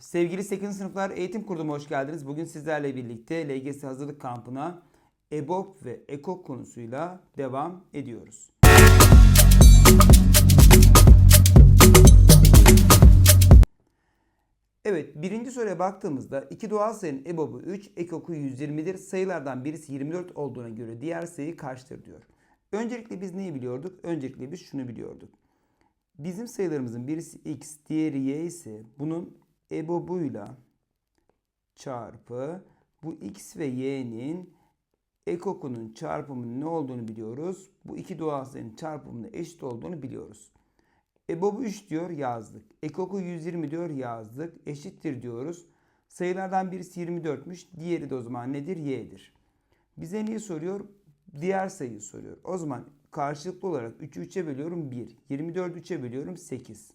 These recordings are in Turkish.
Sevgili 8. sınıflar eğitim kurduma hoş geldiniz. Bugün sizlerle birlikte LGS hazırlık kampına EBOB ve EKOK konusuyla devam ediyoruz. Evet birinci soruya baktığımızda iki doğal sayının EBOB'u 3, EKOK'u 120'dir. Sayılardan birisi 24 olduğuna göre diğer sayı kaçtır diyor. Öncelikle biz neyi biliyorduk? Öncelikle biz şunu biliyorduk. Bizim sayılarımızın birisi x, diğeri y ise bunun EBOB'uyla çarpı bu x ve y'nin ekokunun çarpımının ne olduğunu biliyoruz. Bu iki doğal sayının çarpımının eşit olduğunu biliyoruz. EBOB'u 3 diyor yazdık. Ekoku 120 diyor yazdık. Eşittir diyoruz. Sayılardan birisi 24'müş. Diğeri de o zaman nedir? Y'dir. Bize neyi soruyor? Diğer sayıyı soruyor. O zaman karşılıklı olarak 3'ü 3'e bölüyorum 1. 24'ü 3'e bölüyorum 8.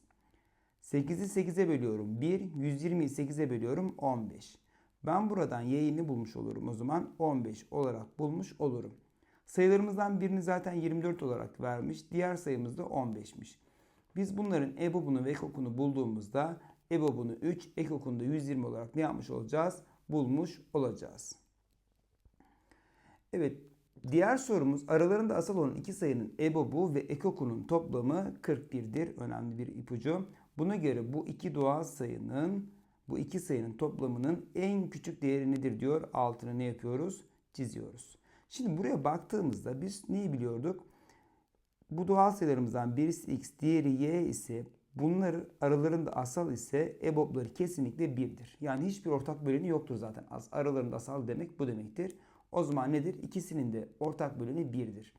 8'i 8'e bölüyorum 1. 120'yi 8'e bölüyorum 15. Ben buradan y'ini bulmuş olurum o zaman 15 olarak bulmuş olurum. Sayılarımızdan birini zaten 24 olarak vermiş. Diğer sayımız da 15'miş. Biz bunların EBOB'unu ve EKOK'unu bulduğumuzda EBOB'unu 3, EKOK'unu da 120 olarak ne yapmış olacağız? Bulmuş olacağız. Evet, diğer sorumuz aralarında asal olan iki sayının EBOB'u ve EKOK'unun toplamı 41'dir. Önemli bir ipucu. Buna göre bu iki doğal sayının bu iki sayının toplamının en küçük değeri nedir diyor. Altına ne yapıyoruz? Çiziyoruz. Şimdi buraya baktığımızda biz neyi biliyorduk? Bu doğal sayılarımızdan birisi x, diğeri y ise bunları aralarında asal ise EBOB'ları kesinlikle 1'dir. Yani hiçbir ortak böleni yoktur zaten. As- Aralarında asal demek bu demektir. O zaman nedir? İkisinin de ortak böleni 1'dir.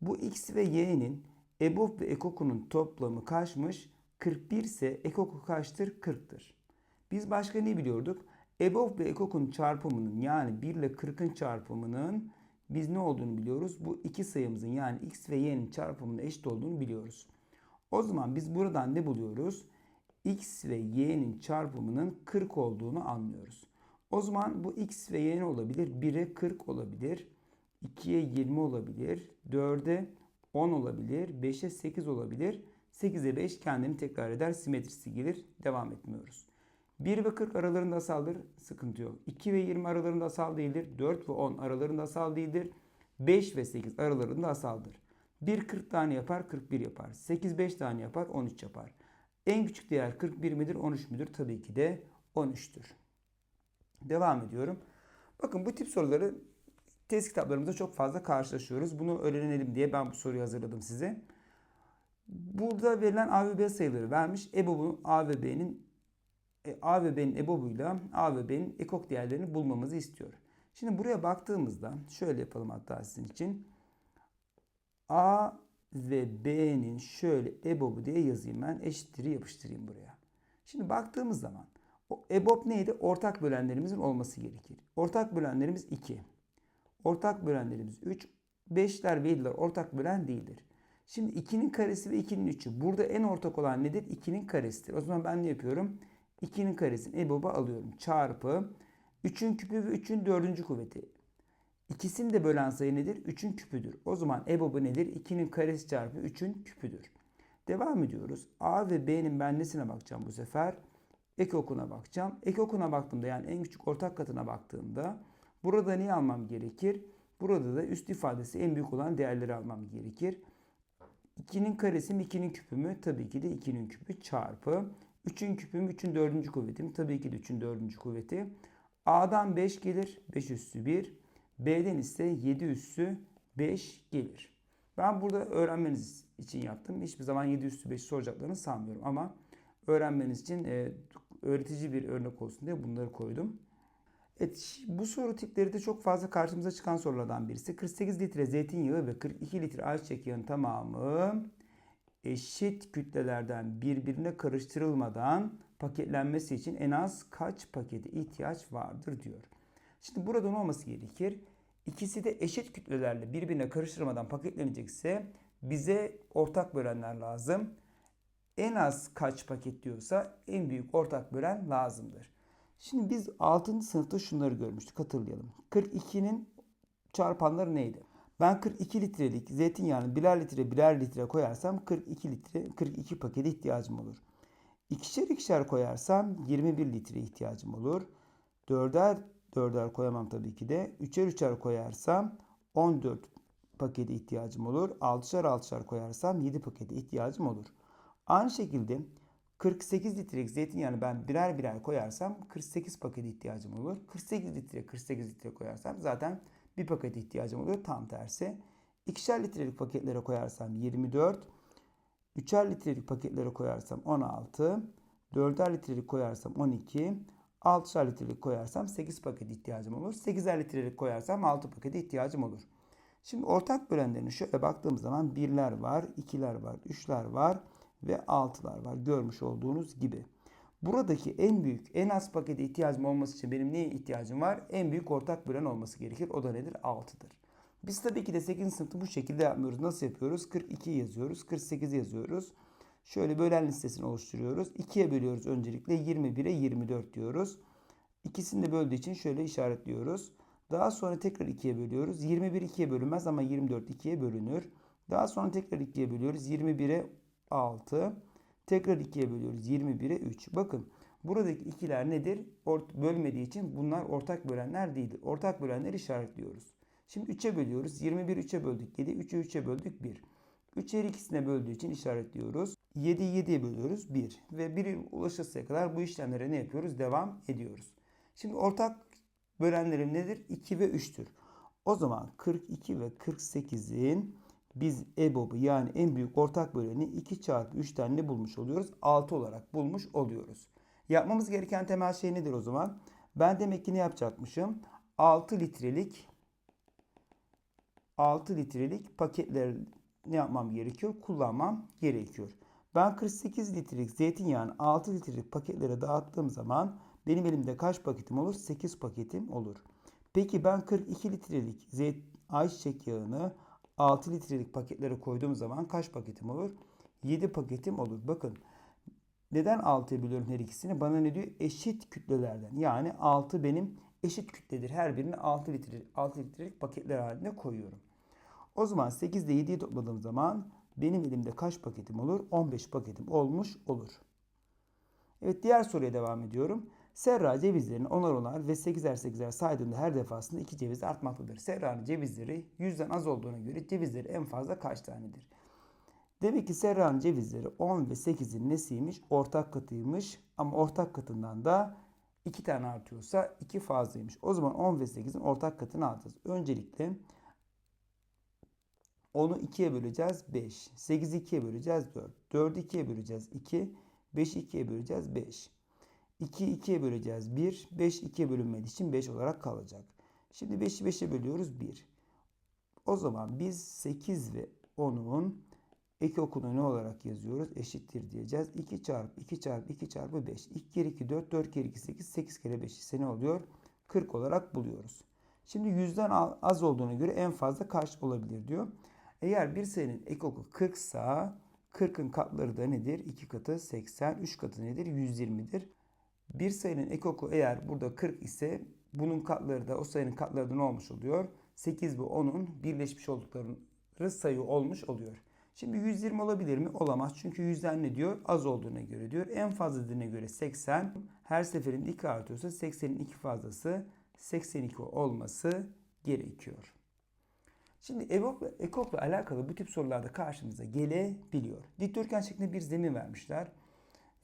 Bu x ve y'nin EBOB ve EKOK'unun toplamı kaçmış? 41 ise EKOK'u kaçtır? 40'tır. Biz başka ne biliyorduk? EBOB ve EKOK'un çarpımının yani 1 ile 40'ın çarpımının biz ne olduğunu biliyoruz. Bu iki sayımızın yani x ve y'nin çarpımının eşit olduğunu biliyoruz. O zaman biz buradan ne buluyoruz? x ve y'nin çarpımının 40 olduğunu anlıyoruz. O zaman bu x ve y ne olabilir? 1'e 40 olabilir. 2'ye 20 olabilir. 4'e 10 olabilir. 5'e 8 olabilir. 8'e 5 kendini tekrar eder. Simetrisi gelir. Devam etmiyoruz. 1 ve 40 aralarında asaldır. Sıkıntı yok. 2 ve 20 aralarında asal değildir. 4 ve 10 aralarında asal değildir. 5 ve 8 aralarında asaldır. 1 40 tane yapar 41 yapar. 8 5 tane yapar 13 yapar. En küçük değer 41 midir 13 müdür? Tabii ki de 13'tür. Devam ediyorum. Bakın bu tip soruları test kitaplarımızda çok fazla karşılaşıyoruz. Bunu öğrenelim diye ben bu soruyu hazırladım size. Burada verilen A ve B sayıları vermiş. EBOB'un A ve B'nin e, A ve B'nin EBOB'uyla A ve B'nin ekok değerlerini bulmamızı istiyor. Şimdi buraya baktığımızda şöyle yapalım hatta sizin için. A ve B'nin şöyle EBOB'u diye yazayım ben. Eşittir'i yapıştırayım buraya. Şimdi baktığımız zaman o EBOB neydi? Ortak bölenlerimizin olması gerekir. Ortak bölenlerimiz 2. Ortak bölenlerimiz 3. 5'ler ve 7'ler ortak bölen değildir. Şimdi 2'nin karesi ve 2'nin 3'ü. Burada en ortak olan nedir? 2'nin karesidir. O zaman ben ne yapıyorum? 2'nin karesini EBOB'a alıyorum. Çarpı 3'ün küpü ve 3'ün 4. kuvveti. İkisini de bölen sayı nedir? 3'ün küpüdür. O zaman EBOB'u nedir? 2'nin karesi çarpı 3'ün küpüdür. Devam ediyoruz. A ve B'nin ben nesine bakacağım bu sefer? Ekokuna bakacağım. Ekokuna baktığımda yani en küçük ortak katına baktığımda burada neyi almam gerekir? Burada da üst ifadesi en büyük olan değerleri almam gerekir. 2'nin karesi mi 2'nin küpü mü? Tabii ki de 2'nin küpü çarpı. 3'ün küpü mü 3'ün 4. kuvveti mi? Tabii ki de 3'ün 4. kuvveti. A'dan 5 gelir. 5 üssü 1. B'den ise 7 üssü 5 gelir. Ben burada öğrenmeniz için yaptım. Hiçbir zaman 7 üssü 5 soracaklarını sanmıyorum ama öğrenmeniz için e, öğretici bir örnek olsun diye bunları koydum. Evet, bu soru tipleri de çok fazla karşımıza çıkan sorulardan birisi. 48 litre zeytinyağı ve 42 litre ayçiçek yağının tamamı eşit kütlelerden birbirine karıştırılmadan paketlenmesi için en az kaç pakete ihtiyaç vardır diyor. Şimdi burada ne olması gerekir? İkisi de eşit kütlelerle birbirine karıştırmadan paketlenecekse bize ortak bölenler lazım. En az kaç paket diyorsa en büyük ortak bölen lazımdır. Şimdi biz 6. sınıfta şunları görmüştük hatırlayalım. 42'nin çarpanları neydi? Ben 42 litrelik zeytinyağını birer litre birer litre koyarsam 42 litre 42 pakete ihtiyacım olur. İkişer ikişer koyarsam 21 litre ihtiyacım olur. Dörder dörder koyamam tabii ki de. Üçer üçer koyarsam 14 pakete ihtiyacım olur. Altışar altışar koyarsam 7 pakete ihtiyacım olur. Aynı şekilde 48 litrelik zeytinyağını ben birer birer koyarsam 48 paket ihtiyacım olur. 48 litre 48 litre koyarsam zaten bir paket ihtiyacım olur. Tam tersi. İkişer litrelik paketlere koyarsam 24. Üçer litrelik paketlere koyarsam 16. Dörder litrelik koyarsam 12. Altışar litrelik koyarsam 8 paket ihtiyacım olur. 8'er litrelik koyarsam 6 pakete ihtiyacım olur. Şimdi ortak bölenlerine şöyle baktığım zaman birler var, ikiler var, üçler var ve altılar var. Görmüş olduğunuz gibi. Buradaki en büyük, en az pakete ihtiyacım olması için benim neye ihtiyacım var? En büyük ortak bölen olması gerekir. O da nedir? 6'dır. Biz tabii ki de 8. sınıfta bu şekilde yapmıyoruz. Nasıl yapıyoruz? 42 yazıyoruz, 48 yazıyoruz. Şöyle bölen listesini oluşturuyoruz. 2'ye bölüyoruz öncelikle. 21'e 24 diyoruz. İkisini de böldüğü için şöyle işaretliyoruz. Daha sonra tekrar 2'ye bölüyoruz. 21 2'ye bölünmez ama 24 2'ye bölünür. Daha sonra tekrar 2'ye bölüyoruz. 21'e 6. Tekrar 2'ye bölüyoruz. 21'e 3. Bakın buradaki ikiler nedir? Ort bölmediği için bunlar ortak bölenler değildir. Ortak bölenleri işaretliyoruz. Şimdi 3'e bölüyoruz. 21 3'e böldük 7. 3'ü 3'e böldük 1. 3 her ikisine böldüğü için işaretliyoruz. 7'yi 7'ye bölüyoruz 1. Ve 1'e ulaşıncaya kadar bu işlemlere ne yapıyoruz? Devam ediyoruz. Şimdi ortak bölenlerim nedir? 2 ve 3'tür. O zaman 42 ve 48'in biz EBOB'u yani en büyük ortak böleni 2 çarpı 3'ten ne bulmuş oluyoruz? 6 olarak bulmuş oluyoruz. Yapmamız gereken temel şey nedir o zaman? Ben demek ki ne yapacakmışım? 6 litrelik 6 litrelik paketleri ne yapmam gerekiyor? Kullanmam gerekiyor. Ben 48 litrelik zeytinyağını 6 litrelik paketlere dağıttığım zaman benim elimde kaç paketim olur? 8 paketim olur. Peki ben 42 litrelik zeyt ayçiçek yağını 6 litrelik paketlere koyduğum zaman kaç paketim olur? 7 paketim olur. Bakın neden 6'ya bölüyorum her ikisini? Bana ne diyor? Eşit kütlelerden. Yani 6 benim eşit kütledir. Her birini 6 litre 6 litrelik paketler halinde koyuyorum. O zaman 8 ile 7'yi topladığım zaman benim elimde kaç paketim olur? 15 paketim olmuş olur. Evet diğer soruya devam ediyorum. Serra cevizlerini onar onar ve 8'er 8'er saydığında her defasında 2 ceviz artmaktadır. Serra'nın cevizleri 100'den az olduğuna göre cevizleri en fazla kaç tanedir? Demek ki Serra'nın cevizleri 10 ve 8'in nesiymiş? Ortak katıymış. Ama ortak katından da 2 tane artıyorsa 2 fazlaymış. O zaman 10 ve 8'in ortak katını alacağız. Öncelikle 10'u 2'ye böleceğiz 5. 8'i 2'ye böleceğiz 4. 4'ü 2'ye böleceğiz 2. 5'i 2'ye böleceğiz 5. 2'yi 2'ye böleceğiz 1. 5 2'ye bölünmediği için 5 olarak kalacak. Şimdi 5'i 5'e bölüyoruz 1. O zaman biz 8 ve 10'un ek okunu ne olarak yazıyoruz? Eşittir diyeceğiz. 2 çarpı 2 çarpı 2 çarpı 5. 2 kere 2 4, 4 kere 2 8, 8 kere 5 ise ne oluyor? 40 olarak buluyoruz. Şimdi 100'den az olduğuna göre en fazla kaç olabilir diyor. Eğer bir sayının ekoku 40 ise 40'ın katları da nedir? 2 katı 80, 3 katı nedir? 120'dir. Bir sayının ekoku eğer burada 40 ise bunun katları da o sayının katları da ne olmuş oluyor? 8 ve 10'un birleşmiş oldukları sayı olmuş oluyor. Şimdi 120 olabilir mi? Olamaz. Çünkü 100'den ne diyor? Az olduğuna göre diyor. En fazla dediğine göre 80. Her seferinde 2 artıyorsa 80'in 2 fazlası 82 olması gerekiyor. Şimdi EKOK'la alakalı bu tip sorularda karşımıza gelebiliyor. Dikdörtgen şeklinde bir zemin vermişler.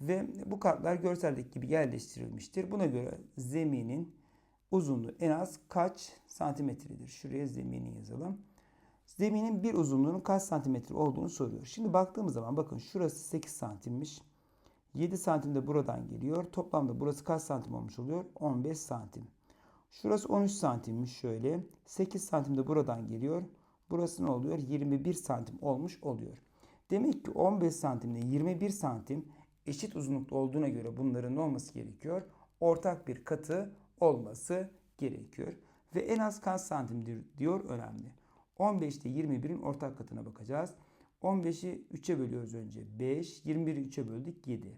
Ve bu kartlar görseldeki gibi yerleştirilmiştir. Buna göre zeminin uzunluğu en az kaç santimetredir? Şuraya zemini yazalım. Zeminin bir uzunluğunun kaç santimetre olduğunu soruyor. Şimdi baktığımız zaman bakın şurası 8 santimmiş. 7 santim de buradan geliyor. Toplamda burası kaç santim olmuş oluyor? 15 santim. Şurası 13 santimmiş şöyle. 8 santim de buradan geliyor. Burası ne oluyor? 21 santim olmuş oluyor. Demek ki 15 santimle 21 santim eşit uzunlukta olduğuna göre bunların ne olması gerekiyor? Ortak bir katı olması gerekiyor. Ve en az kaç santimdir diyor önemli. 15 ile 21'in ortak katına bakacağız. 15'i 3'e bölüyoruz önce 5. 21'i 3'e böldük 7.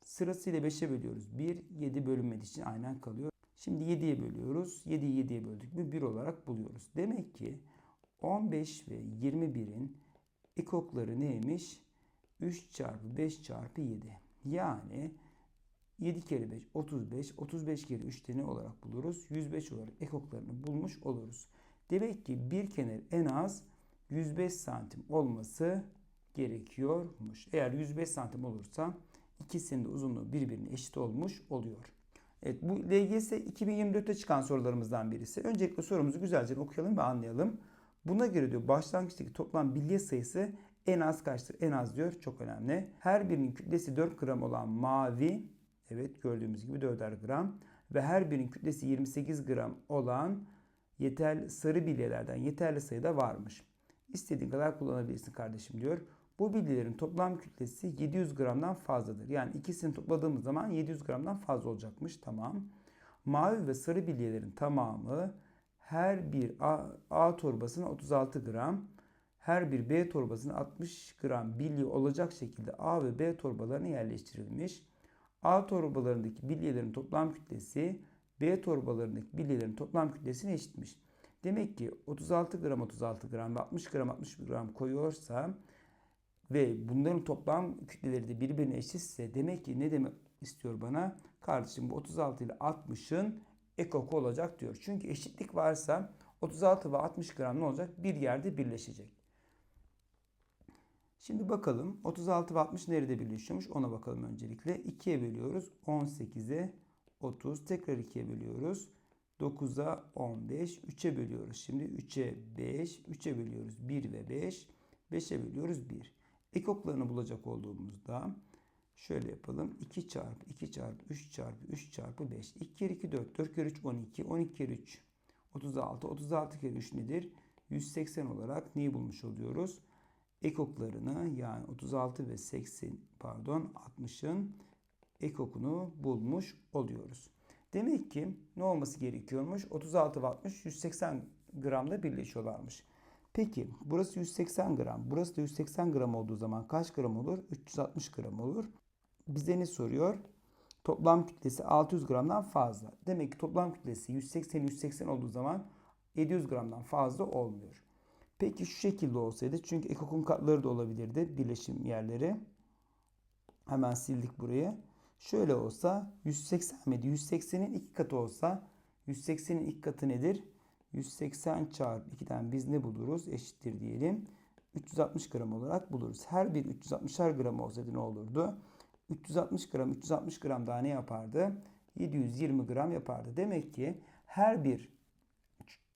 Sırasıyla 5'e bölüyoruz 1. 7 bölünmediği için aynen kalıyor. Şimdi 7'ye bölüyoruz. 7'yi 7'ye böldük mü 1 olarak buluyoruz. Demek ki 15 ve 21'in ekokları neymiş? 3 çarpı 5 çarpı 7. Yani 7 kere 5 35. 35 kere 3 de ne olarak buluruz? 105 olarak ekoklarını bulmuş oluruz. Demek ki bir kenar en az 105 santim olması gerekiyormuş. Eğer 105 santim olursa ikisinin de uzunluğu birbirine eşit olmuş oluyor. Evet bu LGS 2024'te çıkan sorularımızdan birisi. Öncelikle sorumuzu güzelce okuyalım ve anlayalım. Buna göre diyor başlangıçtaki toplam bilye sayısı en az kaçtır? En az diyor. Çok önemli. Her birinin kütlesi 4 gram olan mavi evet gördüğümüz gibi 4'er gram ve her birinin kütlesi 28 gram olan yeterli sarı bilyelerden yeterli sayıda varmış. İstediğin kadar kullanabilirsin kardeşim diyor. Bu bilyelerin toplam kütlesi 700 gramdan fazladır. Yani ikisini topladığımız zaman 700 gramdan fazla olacakmış. Tamam. Mavi ve sarı bilyelerin tamamı her bir A, A torbasına 36 gram, her bir B torbasına 60 gram bilye olacak şekilde A ve B torbalarına yerleştirilmiş. A torbalarındaki bilyelerin toplam kütlesi B torbalarındaki bilyelerin toplam kütlesine eşitmiş. Demek ki 36 gram 36 gram ve 60 gram 60 gram koyuyorsa ve bunların toplam kütleleri de birbirine eşitse demek ki ne demek istiyor bana? Kardeşim bu 36 ile 60'ın ekoku olacak diyor. Çünkü eşitlik varsa 36 ve 60 gram ne olacak? Bir yerde birleşecek. Şimdi bakalım 36 ve 60 nerede birleşiyormuş ona bakalım öncelikle. 2'ye bölüyoruz 18'e 30 tekrar 2'ye bölüyoruz. 9'a 15 3'e bölüyoruz. Şimdi 3'e 5 3'e bölüyoruz 1 ve 5 5'e bölüyoruz 1. Ekoklarını bulacak olduğumuzda şöyle yapalım. 2 çarpı 2 çarpı 3 çarpı 3 çarpı 5. 2 kere 2 4 4 kere 3 12 12 kere 3 36 36 kere 3 nedir? 180 olarak neyi bulmuş oluyoruz? Ekoklarını yani 36 ve 80 pardon 60'ın ekokunu bulmuş oluyoruz. Demek ki ne olması gerekiyormuş? 36 ve 60 180 gramda birleşiyorlarmış. Peki burası 180 gram. Burası da 180 gram olduğu zaman kaç gram olur? 360 gram olur. Bize ne soruyor? Toplam kütlesi 600 gramdan fazla. Demek ki toplam kütlesi 180 180 olduğu zaman 700 gramdan fazla olmuyor. Peki şu şekilde olsaydı çünkü ekokun katları da olabilirdi birleşim yerleri. Hemen sildik burayı. Şöyle olsa 180 miydi? 180'in iki katı olsa 180'in iki katı nedir? 180 çarpı 2'den biz ne buluruz? Eşittir diyelim. 360 gram olarak buluruz. Her bir 360'ar gram olsaydı ne olurdu? 360 gram 360 gram daha ne yapardı? 720 gram yapardı. Demek ki her bir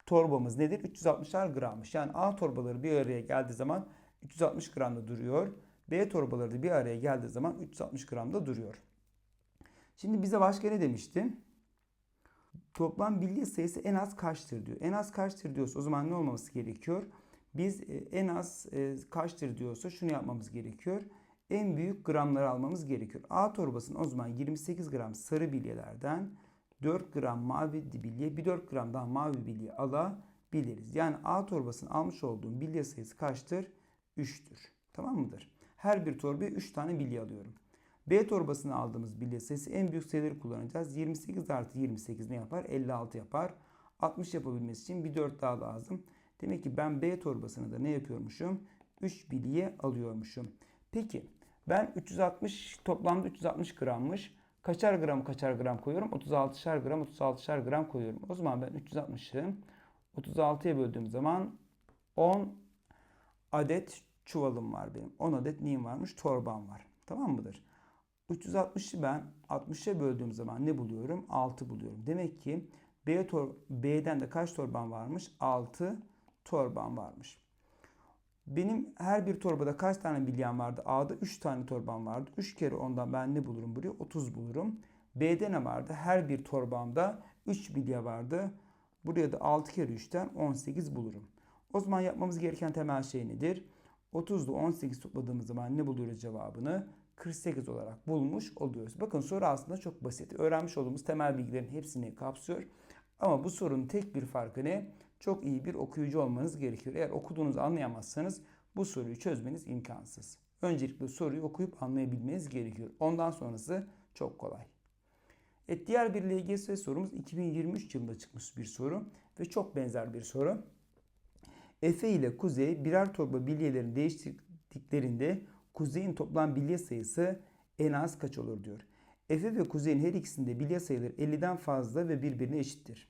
torbamız nedir? 360'ar grammış. Yani A torbaları bir araya geldiği zaman 360 gramda duruyor. B torbaları da bir araya geldiği zaman 360 gramda duruyor. Şimdi bize başka ne demişti? Toplam bilye sayısı en az kaçtır diyor. En az kaçtır diyorsa o zaman ne olmaması gerekiyor? Biz e, en az e, kaçtır diyorsa şunu yapmamız gerekiyor. En büyük gramları almamız gerekiyor. A torbasının o zaman 28 gram sarı bilyelerden 4 gram mavi bilye, bir 4 gram daha mavi bilye alabiliriz. Yani A torbasının almış olduğum bilye sayısı kaçtır? 3'tür. Tamam mıdır? Her bir torbaya 3 tane bilye alıyorum. B torbasını aldığımız bilye sayısı en büyük sayıları kullanacağız. 28 artı 28 ne yapar? 56 yapar. 60 yapabilmesi için bir 4 daha lazım. Demek ki ben B torbasını da ne yapıyormuşum? 3 bilye alıyormuşum. Peki ben 360 toplamda 360 grammış. Kaçar gram kaçar gram koyuyorum? 36'şar gram 36'şar gram koyuyorum. O zaman ben 360'ı 36'ya böldüğüm zaman 10 adet çuvalım var benim. 10 adet neyim varmış? Torbam var. Tamam mıdır? 360'ı ben 60'a böldüğüm zaman ne buluyorum? 6 buluyorum. Demek ki B tor B'den de kaç torban varmış? 6 torban varmış. Benim her bir torbada kaç tane bilyem vardı? A'da 3 tane torban vardı. 3 kere ondan ben ne bulurum buraya? 30 bulurum. B'de ne vardı? Her bir torbamda 3 bilye vardı. Buraya da 6 kere 3'ten 18 bulurum. O zaman yapmamız gereken temel şey nedir? 30 ile 18 topladığımız zaman ne buluyoruz cevabını? 48 olarak bulmuş oluyoruz. Bakın soru aslında çok basit. Öğrenmiş olduğumuz temel bilgilerin hepsini kapsıyor. Ama bu sorunun tek bir farkı ne? Çok iyi bir okuyucu olmanız gerekiyor. Eğer okuduğunuzu anlayamazsanız bu soruyu çözmeniz imkansız. Öncelikle soruyu okuyup anlayabilmeniz gerekiyor. Ondan sonrası çok kolay. Evet, diğer bir LGS sorumuz 2023 yılında çıkmış bir soru ve çok benzer bir soru. Efe ile Kuzey birer torba bilyelerini değiştirdiklerinde Kuzey'in toplam bilye sayısı en az kaç olur diyor. Efe ve Kuzey'in her ikisinde bilye sayıları 50'den fazla ve birbirine eşittir.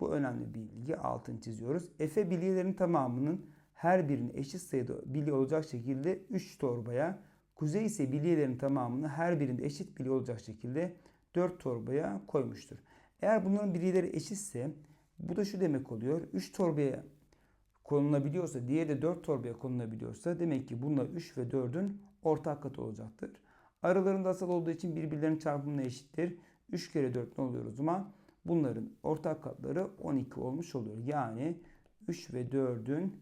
Bu önemli bilgi. Altını çiziyoruz. Efe bilyelerin tamamının her birinin eşit sayıda bilye olacak şekilde 3 torbaya, Kuzey ise bilyelerin tamamını her birinde eşit bilye olacak şekilde 4 torbaya koymuştur. Eğer bunların bilyeleri eşitse bu da şu demek oluyor. 3 torbaya konulabiliyorsa, diğeri de 4 torbaya konulabiliyorsa demek ki bunlar 3 ve 4'ün ortak katı olacaktır. Aralarında asal olduğu için birbirlerinin çarpımına eşittir. 3 kere 4 ne oluyor o zaman? Bunların ortak katları 12 olmuş oluyor. Yani 3 ve 4'ün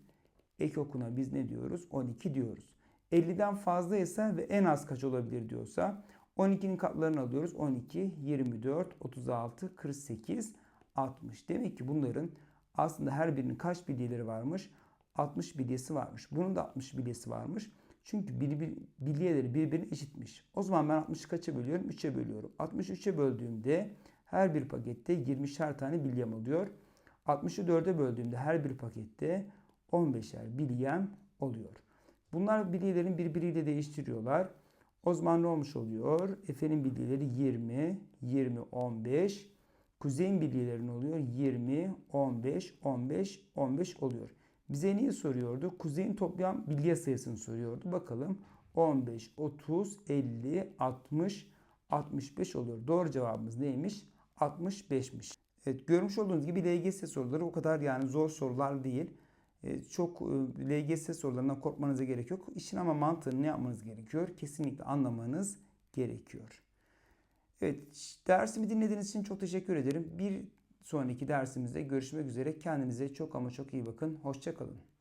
ek okuna biz ne diyoruz? 12 diyoruz. 50'den fazlaysa ve en az kaç olabilir diyorsa 12'nin katlarını alıyoruz. 12, 24, 36, 48, 60. Demek ki bunların aslında her birinin kaç bilyeleri varmış? 60 bilyesi varmış. Bunun da 60 bilyesi varmış. Çünkü bilyeleri birbirine eşitmiş. O zaman ben 60'ı kaça bölüyorum? 3'e bölüyorum. 63'e böldüğümde her bir pakette 20'şer tane bilyem oluyor. 60'ı 4'e böldüğümde her bir pakette 15'er bilyem oluyor. Bunlar bilyelerin birbiriyle değiştiriyorlar. O zaman ne olmuş oluyor? Efe'nin bilyeleri 20, 20, 15. Kuzey'in bilyeleri ne oluyor? 20, 15, 15, 15 oluyor. Bize neyi soruyordu? Kuzey'in toplam bilye sayısını soruyordu. Bakalım 15, 30, 50, 60, 65 oluyor. Doğru cevabımız neymiş? 65'miş. Evet görmüş olduğunuz gibi LGS soruları o kadar yani zor sorular değil. Ee, Çok e, LGS sorularından korkmanıza gerek yok. İşin ama mantığını ne yapmanız gerekiyor? Kesinlikle anlamanız gerekiyor. Evet dersimi dinlediğiniz için çok teşekkür ederim. Bir sonraki dersimizde görüşmek üzere. Kendinize çok ama çok iyi bakın. Hoşçakalın.